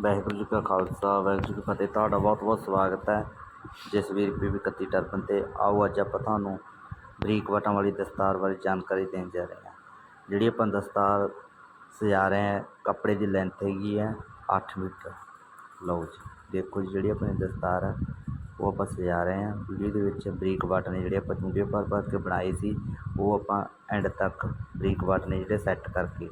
ਵਾਹਿਗੁਰੂ ਜੀ ਕਾ ਖਾਲਸਾ, ਵਾਹਿਗੁਰੂ ਜੀ ਕੀ ਫਤਿਹ। ਤੁਹਾਡਾ ਬਹੁਤ ਬਹੁਤ ਸਵਾਗਤ ਹੈ। ਜਸਵੀਰ ਬੀਬੀ ਕੱਤੀ ਟਰਪਨ ਤੇ ਆਓ, ਅੱਜ ਆਪਾਂ ਤੁਹਾਨੂੰ ਬਰੀਕ ਵਟਾਂ ਵਾਲੀ ਦਸਤਾਰ ਬਾਰੇ ਜਾਣਕਾਰੀ ਦੇਣ ਜਾ ਰਹੇ ਹਾਂ। ਜਿਹੜੀ ਆਪਾਂ ਦਸਤਾਰ ਸਜਾ ਰਹੇ ਹਾਂ, ਕੱਪੜੇ ਦੀ ਲੈਂਥ ਹੈਗੀ ਹੈ 8 ਮੀਟਰ। ਲਓ ਜੀ, ਦੇਖੋ ਜੀ ਜਿਹੜੀ ਆਪਣੀ ਦਸਤਾਰ ਹੈ, ਉਹ ਆਪਾਂ ਸਜਾ ਰਹੇ ਹਾਂ। ਵੀਡੀਓ ਦੇ ਵਿੱਚ ਬਰੀਕ ਬਟਨ ਨੇ ਜਿਹੜੇ ਆਪਾਂ ਚੁੰਡੇ ਭਰ ਭਰ ਕੇ ਬਣਾਏ ਸੀ, ਉਹ ਆਪਾਂ ਐਂਡ ਤੱਕ ਬਰੀਕ ਬਟਨ ਨੇ ਜਿਹੜੇ ਸੈੱਟ ਕਰਕੇ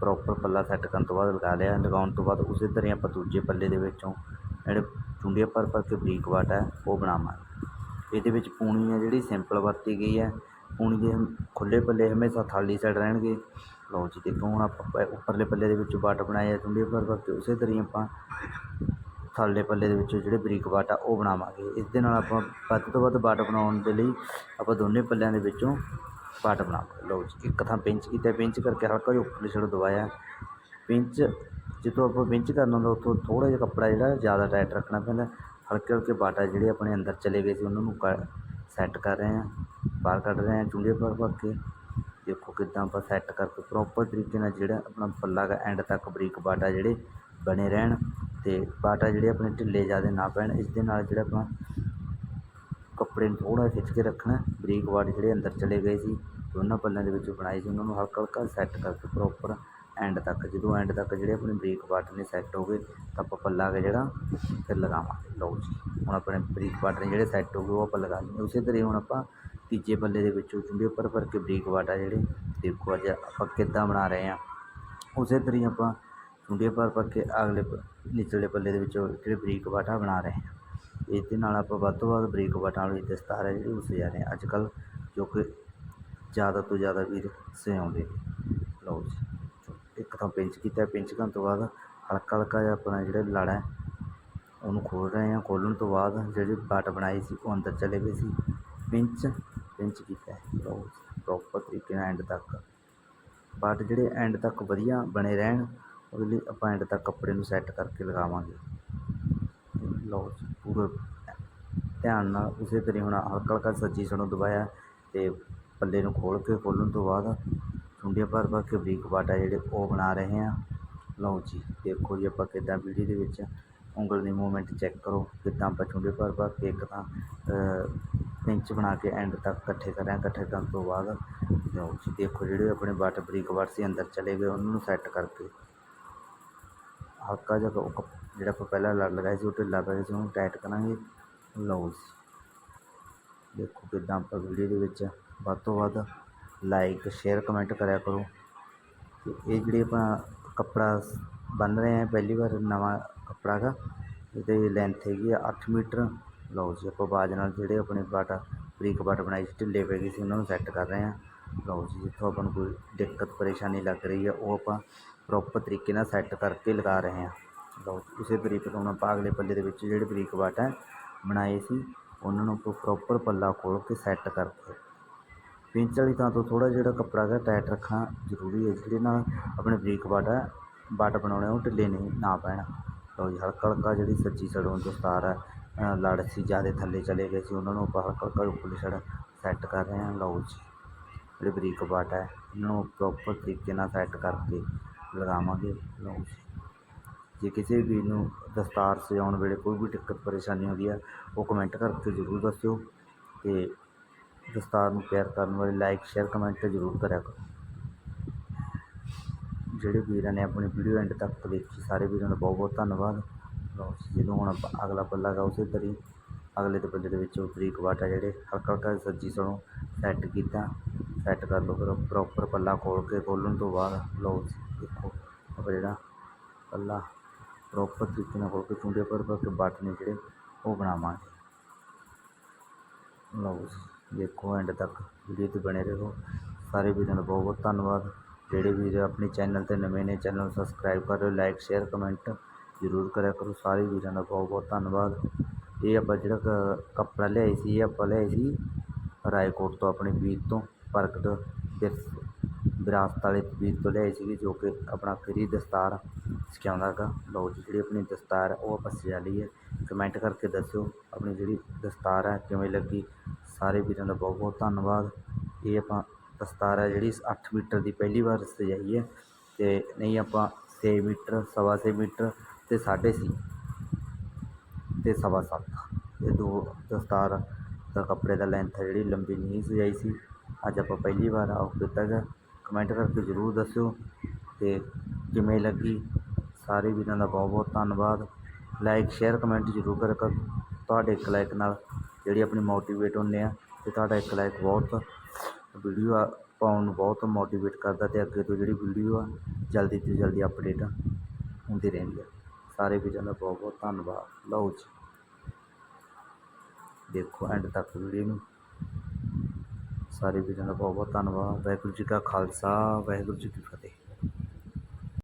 ਪ੍ਰੋਪਰ ਪੱਲਾ ਸੈੱਟ ਕਰਨ ਤੋਂ ਬਾਅਦ ਲਗਾ ਲਿਆ। ਲਗਾਉਣ ਤੋਂ ਬਾਅਦ ਉਸੇ ਤਰ੍ਹਾਂ ਆਪਾਂ ਦੂਜੇ ਪੱਲੇ ਦੇ ਵਿੱਚੋਂ ਜਿਹੜੇ ਚੁੰਡੀਆਂ ਭਰ ਭਰ ਕੇ ਬਰੀਕ ਵਾਟ ਹੈ, ਉਹ ਬਣਾਵਾਂਗੇ। ਇਹਦੇ ਵਿੱਚ ਪੂਣੀ ਹੈ ਜਿਹੜੀ ਸਿੰਪਲ ਵਰਤੀ ਗਈ ਹੈ। ਪੂਣੀ ਦੇ ਖੁੱਲੇ ਪੱਲੇ ਹਮੇਸ਼ਾ ਥਾਲੀ ਸਾਈਡ ਰਹਿਣਗੇ। ਲਓ ਜੀ, ਦੇਖੋ ਹੁਣ ਆਪਾਂ ਪ- ਉੱਪਰਲੇ ਪੱਲੇ ਦੇ ਵਿੱਚ ਵਾਟ ਬਣਾਏ ਆ, ਚੁੰਡੀਆਂ ਭਰ ਭਰ ਕੇ। ਉਸੇ ਤਰ੍ਹਾਂ ਹੀ ਆਪਾਂ ਥੱਲੇ ਪੱਲੇ ਦੇ ਵਿੱਚ ਜਿਹੜੇ ਬਰੀਕ ਵਾਟ ਆ, ਉਹ ਬਣਾਵਾਂਗੇ। ਇਸ ਦੇ ਨਾਲ ਆਪਾਂ ਵੱਧ ਤੋਂ ਵੱਧ ਵਾਟ ਬਣਾਉਣ ਦੇ ਲਈ ਆਪਾਂ ਦੋਨੇ ਪੱਲਿਆਂ ਦੇ ਵਿੱਚੋਂ ਵਾਟ ਬਣਾਵਾਂਗੇ ਲਓ ਜੀ ਇੱਕ ਥਾਂ ਪਿੰਚ ਕੀਤਾ ਪਿੰਚ ਕਰਕੇ ਹਲਕਾ ਜਿਹਾ ਉੱਪਰਲੀ ਸਾਈਡ ਦਬਾਇਆ ਪਿੰਚ ਜਦੋਂ ਆਪਾਂ ਪਿੰਚ ਕਰਨਾ ਹੁੰਦਾ ਉੱਥੋਂ ਥੋੜ੍ਹਾ ਜਿਹਾ ਕੱਪੜਾ ਜਿਹੜਾ ਜ਼ਿਆਦਾ ਟਾਈਟ ਰੱਖਣਾ ਪੈਂਦਾ ਹਲਕੇ ਹਲਕੇ ਬਾਟਾ ਜਿਹੜੇ ਆਪਣੇ ਅੰਦਰ ਚਲੇ ਗਏ ਸੀ ਉਹਨਾਂ ਨੂੰ ਸੈੱਟ ਕਰ ਰਹੇ ਹਾਂ ਬਾਹਰ ਕੱਢ ਰਹੇ ਹਾਂ ਚੁੰਡੇ ਭਰ ਭਰ ਕੇ ਦੇਖੋ ਕਿੱਦਾਂ ਆਪਾਂ ਸੈੱਟ ਕਰਕੇ ਪ੍ਰੋਪਰ ਤਰੀਕੇ ਨਾਲ ਜਿਹੜਾ ਆਪਣਾ ਪੱਲਾ ਦਾ ਐਂਡ ਤੱਕ ਬਰੀਕ ਬਾਟਾ ਜਿਹੜੇ ਬਣੇ ਰਹਿਣ ਤੇ ਬਾਟਾ ਜਿਹੜੇ ਆਪਣੇ ਢਿੱਲੇ ਜ਼ਿਆਦਾ ਨਾ ਪੈਣ ਇਸ ਦੇ ਨਾਲ ਜਿਹੜਾ ਆਪਾਂ ਕੱਪੜੇ ਨੂੰ ਥੋੜ੍ਹਾ ਖਿੱਚ ਕੇ ਰੱਖਣਾ, ਬਰੀਕ ਬਾਟ ਜਿਹੜੇ ਅੰਦਰ ਚਲੇ ਗਏ ਸੀ, ਦੋਨਾਂ ਪੱਲਿਆਂ ਦੇ ਵਿੱਚ ਬਣਾਏ ਸੀ, ਉਹਨਾਂ ਨੂੰ ਹਲਕਾ ਹਲਕਾ ਸੈੱਟ ਕਰਕੇ ਪ੍ਰੋਪਰ ਐਂਡ ਤੱਕ, ਜਦੋਂ ਐਂਡ ਤੱਕ ਜਿਹੜੇ ਆਪਣੇ ਬਰੀਕ ਬਾਟ ਨੇ ਸੈੱਟ ਹੋ ਗਏ, ਤਾਂ ਆਪਾਂ ਪੱਲਾ ਕੇ ਜਿਹੜਾ ਫਿਰ ਲਗਾਵਾਂਗੇ। ਲਓ ਜੀ, ਹੁਣ ਆਪਣੇ ਬਰੀਕ ਬਾਟ ਨੇ ਜਿਹੜੇ ਸੈੱਟ ਹੋ ਗਏ, ਉਹ ਆਪਾਂ ਲਗਾ ਲਏ ਉਸੇ ਤਰ੍ਹਾਂ ਹੀ ਹੁਣ ਆਪਾਂ ਤੀਜੇ ਪੱਲੇ ਦੇ ਵਿੱਚੋਂ ਚੁੰਡੇ ਉੱਪਰ ਭਰ ਕੇ ਬਰੀਕ ਬਾਟ ਆ ਜਿਹੜੇ, ਦੇਖੋ ਅੱਜ ਆਪਾਂ ਕਿੱਦਾਂ ਬਣਾ ਰਹੇ ਹਾਂ। ਉਸੇ ਤਰ੍ਹਾਂ ਹੀ ਆਪਾਂ ਚੁੰਡੇ ਭਰ ਭਰ ਕੇ ਅਗਲੇ ਪ- ਨਿਚਲੇ ਪੱਲੇ ਦੇ ਵਿੱਚੋਂ ਜਿਹੜੇ ਬਰੀਕ ਵਾਟਾ ਬਣਾ ਰਹੇ ਹਾਂ। ਇਸ ਦੇ ਨਾਲ ਆਪਾਂ ਵੱਧ ਤੋਂ ਵੱਧ ਬਰੀਕ ਬਾਟਾਂ ਵਾਲੀ ਦਸਤਾਰ ਹੈ ਜਿਹੜੀ ਉਹ ਸਜਾ ਰਹੇ ਹਾਂ ਅੱਜ ਕੱਲ੍ਹ ਜੋ ਕਿ ਜ਼ਿਆਦਾ ਤੋਂ ਜ਼ਿਆਦਾ ਵੀਰ ਸਜਾਉਂਦੇ ਨੇ। ਲਓ ਜੀ, ਇੱਕ ਤਾਂ ਪਿੰਚ ਕੀਤਾ, ਪਿੰਚ ਕਰਨ ਤੋਂ ਬਾਅਦ ਹਲਕਾ ਹਲਕਾ ਜਿਹਾ ਆਪਣਾ ਜਿਹੜਾ ਲੜਾ ਹੈ, ਉਹਨੂੰ ਖੋਲ ਰਹੇ ਹਾਂ। ਖੋਲ੍ਹਣ ਤੋਂ ਬਾਅਦ ਜਿਹੜੀ ਬਾਟ ਬਣਾਈ ਸੀ, ਉਹ ਅੰਦਰ ਚਲੇ ਗਏ ਸੀ। ਪਿੰਚ ਪਿੰਚ ਕੀਤਾ ਲਓ ਪ੍ਰੋਪਰ ਤਰੀਕੇ ਨਾਲ ਐਂਡ ਤੱਕ। ਬਾਟ ਜਿਹੜੇ ਐਂਡ ਤੱਕ ਵਧੀਆ ਬਣੇ ਰਹਿਣ, ਉਹਦੇ ਲਈ ਆਪਾਂ ਐਂਡ ਤੱਕ ਕੱਪੜੇ ਨੂੰ ਸੈੱਟ ਕਰਕੇ ਲਗਾਵਾਂਗੇ। ਲਓ ਜੀ। ਪੂਰੇ ਧਿਆਨ ਨਾਲ ਉਸੇ ਤਰ੍ਹਾਂ ਹੁਣ ਹਲਕਾ ਹਲਕਾ ਸੱਜੀ ਸਣੋਂ ਦਬਾਇਆ ਤੇ ਪੱਲੇ ਨੂੰ ਖੋਲ ਕੇ ਖੋਲ੍ਹਣ ਤੋਂ ਬਾਅਦ ਚੁੰਡੀਆਂ ਭਰ ਭਰ ਕੇ ਬਰੀਕ ਬਾਟਾ ਜਿਹੜੇ ਉਹ ਬਣਾ ਰਹੇ ਹਾਂ। ਲਓ ਜੀ, ਦੇਖੋ ਜੀ ਆਪਾਂ ਕਿੱਦਾਂ ਵੀਡੀਓ ਦੇ ਵਿੱਚ ਉਂਗਲ ਦੀ ਮੂਵਮੈਂਟ ਚੈੱਕ ਕਰੋ, ਕਿੱਦਾਂ ਆਪਾਂ ਚੁੰਡੇ ਭਰ ਭਰ ਕੇ ਇੱਕ ਤਾਂ ਪਿੰਚ ਬਣਾ ਕੇ ਐਂਡ ਤੱਕ ਇਕੱਠੇ ਕਰ ਇਕੱਠੇ ਕਰਨ ਤੋਂ ਬਾਅਦ। ਲਓ ਜੀ, ਦੇਖੋ ਜਿਹੜੇ ਆਪਣੇ ਬਾਟ ਬਰੀਕ ਬਾਟ ਸੀ ਅੰਦਰ ਚਲੇ ਗਏ, ਉਹਨਾਂ ਨੂੰ ਸੈੱਟ ਕਰਕੇ ਹਲਕਾ ਜਿਹਾ ਉਹ ਕੱਪ- ਜਿਹੜਾ ਆਪਾਂ ਪਹਿਲਾਂ ਲੜ ਲਗਾਇਆ ਸੀ, ਉਹ ਢਿੱਲਾ ਪੈ ਗਿਆ ਸੀ, ਉਹਨੂੰ ਟਾਈਟ ਕਰਾਂਗੇ। ਲਓ ਜੀ। ਦੇਖੋ ਕਿੱਦਾਂ ਆਪਾਂ ਵੀਡੀਓ ਦੇ ਵਿੱਚ ਵੱਧ ਤੋਂ ਵੱਧ ਲਾਈਕ ਸ਼ੇਅਰ ਕਮੈਂਟ ਕਰਿਆ ਕਰੋ। ਤੇ ਇਹ ਜਿਹੜੇ ਆਪਾਂ ਕੱਪੜਾ ਬੰਨ ਰਹੇ ਹਾਂ, ਪਹਿਲੀ ਵਾਰ ਨਵਾਂ ਕੱਪੜਾ ਹੈਗਾ, ਇਹਦੇ ਲੈਂਥ ਹੈਗੀ ਆ 8 ਮੀਟਰ। ਲਓ ਜੀ, ਆਪਾਂ ਬਾਜ ਨਾਲ ਜਿਹੜੇ ਆਪਣੇ ਬਾਟਾ, ਬਰੀਕ ਬਾਟ ਬਣਾਈ ਸੀ, ਢਿੱਲੇ ਪੈ ਗਏ ਸੀ, ਉਹਨਾਂ ਨੂੰ ਸੈੱਟ ਕਰ ਰਹੇ ਹਾਂ। ਲਓ ਜੀ, ਜਿੱਥੋਂ ਆਪਾਂ ਨੂੰ ਕੋਈ ਦਿੱਕਤ, ਪਰੇਸ਼ਾਨੀ ਲੱਗ ਰਹੀ ਹੈ ਉਹ ਆਪਾਂ ਪ੍ਰੋਪਰ ਤਰੀਕੇ ਨਾਲ ਸੈੱਟ ਕਰਕੇ ਲਗਾ ਰਹੇ ਹਾਂ। ਲਓ ਜੀ ਉਸੇ ਤਰੀਕੇ ਤੋਂ ਹੁਣ ਆਪਾਂ ਅਗਲੇ ਪੱਲੇ ਦੇ ਵਿੱਚ ਜਿਹੜੇ ਬਰੀਕ ਵਾਟ ਹੈ ਬਣਾਏ ਸੀ ਉਹਨਾਂ ਨੂੰ ਪ੍ਰੋਪਰ ਪੱਲਾ ਖੋਲ ਕੇ ਸੈੱਟ ਕਰਕੇ। ਪਿੰਚ ਵਾਲੀ ਥਾਂ ਤੋਂ ਥੋੜ੍ਹਾ ਜਿਹੜਾ ਕੱਪੜਾ ਹੈ ਟਾਈਟ ਰੱਖਣਾ ਜ਼ਰੂਰੀ ਹੈ ਜਿਹਦੇ ਨਾਲ ਆਪਣੇ ਬਰੀਕ ਵਾਟ ਹੈ ਵਾਟ ਬਣਾਉਣੇ ਉਹ ਢਿੱਲੇ ਨਹੀਂ ਨਾ ਪੈਣ। ਲਓ ਜੀ ਹਲਕਾ ਹਲਕਾ ਜਿਹੜੀ ਸੱਜੀ ਸੜੋਂ ਸਤਾਰ ਹੈ ਅ, ਲੜ ਸੀ ਜ਼ਿਆਦਾ ਥੱਲੇ ਚਲੇ ਗਏ ਸੀ ਉਹਨਾਂ ਨੂੰ ਆਪਾਂ ਹਲਕਾ ਹਲਕਾ ਉੱਪਰਲੀ ਸਾਈਡ ਸੈੱਟ ਕਰ ਰਹੇ ਹਾਂ। ਲਓ ਜੀ ਜਿਹੜੇ ਬਰੀਕ ਵਾਟ ਹੈ ਇਹਨਾਂ ਨੂੰ ਪ੍ਰੋਪਰ ਤਰੀਕੇ ਨਾਲ ਸੈੱਟ ਕਰਕੇ ਲਗਾਵਾਂਗੇ ਲਓ ਜੀ। ਜੇ ਕਿਸੇ ਵੀਰ ਨੂੰ ਦਸਤਾਰ ਸਜਾਉਣ ਵੇਲੇ ਕੋਈ ਵੀ ਦਿੱਕਤ ਪਰੇਸ਼ਾਨੀ ਆਉਂਦੀ ਹੈ ਉਹ ਕਮੈਂਟ ਕਰਕੇ ਜ਼ਰੂਰ ਦੱਸਿਓ। ਅਤੇ ਦਸਤਾਰ ਨੂੰ ਪਿਆਰ ਕਰਨ ਵਾਲੇ ਲਾਈਕ ਸ਼ੇਅਰ ਕਮੈਂਟ ਜ਼ਰੂਰ ਕਰਿਆ ਕਰੋ। ਜਿਹੜੇ ਵੀਰਾਂ ਨੇ ਆਪਣੀ ਵੀਡੀਓ ਐਂਡ ਤੱਕ ਦੇਖੀ ਸਾਰੇ ਵੀਰਾਂ ਦਾ ਬਹੁਤ ਬਹੁਤ ਧੰਨਵਾਦ। ਲਓ ਜੀ, ਜਦੋਂ ਹੁਣ ਆਪਾਂ ਅਗਲਾ ਪੱਲਾ ਗਾ ਉਸੇ ਤਰੀ ਅਗਲੇ ਦੇ ਪੱਲੇ ਦੇ ਵਿੱਚ ਬਰੀਕ ਵਾਟਾ ਜਿਹੜੇ ਹਲਕਾ ਹਲਕਾ ਸੱਜੀ ਸਣੋਂ ਸੈੱਟ ਕੀਤਾ ਸੈੱਟ ਕਰ ਲਓ ਫਿਰ ਪ੍ਰੋਪਰ ਪੱਲਾ ਖੋਲ ਕੇ ਖੋਲ੍ਹਣ ਤੋਂ ਬਾਅਦ ਲਓ ਜੀ, ਦੇਖੋ ਆਪਾਂ ਜਿਹੜਾ ਪੱਲਾ ਪ੍ਰੋਪਰ ਤਰੀਕੇ ਨਾਲ ਖੋਲ ਕੇ ਚੁੰਡੇ ਪਰ ਪਰ ਕੇ ਬੱਟ ਨੇ ਜਿਹੜੇ ਉਹ ਬਣਾਵਾਂਗੇ ਲਓ ਜੀ ਦੇਖੋ ਐਂਡ ਤੱਕ ਵੀਡੀਓ 'ਤੇ ਬਣੇ ਰਹੋ ਸਾਰੇ ਵੀਰਾਂ ਦਾ ਬਹੁਤ ਬਹੁਤ ਧੰਨਵਾਦ ਜਿਹੜੇ ਵੀਰ ਆਪਣੇ ਚੈਨਲ 'ਤੇ ਨਵੇਂ ਨੇ ਚੈਨਲ ਨੂੰ ਸਬਸਕ੍ਰਾਈਬ ਕਰ ਲਿਓ ਲਾਈਕ ਸ਼ੇਅਰ ਕਮੈਂਟ ਜ਼ਰੂਰ ਕਰਿਆ ਕਰੋ ਸਾਰੇ ਵੀਰਾਂ ਦਾ ਬਹੁਤ ਬਹੁਤ ਧੰਨਵਾਦ ਇਹ ਆਪਾਂ ਜਿਹੜਾ ਕ- ਕੱਪੜਾ ਲਿਆਏ ਸੀ ਇਹ ਆਪਾਂ ਲਿਆਏ ਵਿਰਾਸਤ ਵਾਲੇ ਵੀਰ ਤੋਂ ਲਿਆਏ ਸੀਗੇ, ਜੋ ਕਿ ਆਪਣਾ ਫਰੀ ਦਸਤਾਰ ਸਿਖਾਉਂਦਾ ਗਾ ਲਓ ਜੀ, ਜਿਹੜੀ ਆਪਣੀ ਦਸਤਾਰ ਹੈ, ਉਹ ਆਪਾਂ ਸਜਾ ਲਈ ਹੈ। ਕਮੈਂਟ ਕਰਕੇ ਦੱਸਿਓ ਆਪਣੀ ਜਿਹੜੀ ਦਸਤਾਰ ਹੈ, ਕਿਵੇਂ ਲੱਗੀ। ਸਾਰੇ ਵੀਰਾਂ ਦਾ ਬਹੁਤ ਬਹੁਤ ਧੰਨਵਾਦ। ਇਹ ਆਪਾਂ ਦਸਤਾਰ ਹੈ, ਜਿਹੜੀ 8 ਮੀਟਰ ਦੀ ਪਹਿਲੀ ਵਾਰ ਸਜਾਈ ਹੈ। ਤੇ ਨਹੀਂ, ਆਪਾਂ 6 ਮੀਟਰ, ਸਵਾ ਛੇ ਮੀਟਰ ਤੇ ਸਾਢੇ ਸੀ ਤੇ ਸਵਾ ਸੱਤ ਇਹ ਦੋ ਦਸਤਾਰ ਦਾ ਕੱਪੜੇ ਦਾ ਲੈਂਥ ਹੈ, ਜਿਹੜੀ ਲੰਬੀ ਨਹੀਂ ਸਜਾਈ ਸੀ। ਅੱਜ ਆਪਾਂ ਪਹਿਲੀ ਵਾਰ ਆਫ ਦਿੱਤਾ ਗਿਆ ਕਮੈਂਟ ਕਰਕੇ ਜ਼ਰੂਰ ਦੱਸਿਓ ਤੇ ਕਿਵੇਂ ਲੱਗੀ ਸਾਰੇ ਵੀਰਾਂ ਦਾ ਬਹੁਤ ਬਹੁਤ ਧੰਨਵਾਦ। ਲਾਈਕ ਸ਼ੇਅਰ ਕਮੈਂਟ ਜ਼ਰੂਰ ਕਰਿਆ ਕਰ ਤੁਹਾਡੇ ਇੱਕ ਲਾਈਕ ਨਾਲ ਜਿਹੜੀ ਆਪਣੀ ਮੋਟੀਵੇਟ ਹੁੰਦੇ ਆ ਤੇ ਤੁਹਾਡਾ ਇੱਕ ਲਾਈਕ ਬਹੁਤ ਵੀਡੀਓ ਆ ਪਾਉਣ ਨੂੰ ਬਹੁਤ ਮੋਟੀਵੇਟ ਕਰਦਾ ਤੇ ਅੱਗੇ ਤੋਂ ਜਿਹੜੀ ਵੀਡੀਓ ਆ ਜਲਦੀ ਤੋਂ ਜਲਦੀ ਅਪਡੇਟ ਹੁੰਦੀ ਰਹਿੰਦੀ ਆ। ਸਾਰੇ ਵੀਰਾਂ ਦਾ ਬਹੁਤ ਬਹੁਤ ਧੰਨਵਾਦ। ਲਓ ਜੀ। ਦੇਖੋ ਐਂਡ ਤੱਕ ਵੀਡੀਓ ਨੂੰ। ਸਾਰੇ ਵੀਰਾਂ ਦਾ ਬਹੁਤ ਬਹੁਤ ਧੰਨਵਾਦ। ਵਾਹਿਗੁਰੂ ਜੀ ਕਾ ਖਾਲਸਾ ਵਾਹਿਗੁਰੂ ਜੀ ਕੀ ਫਤਿਹ।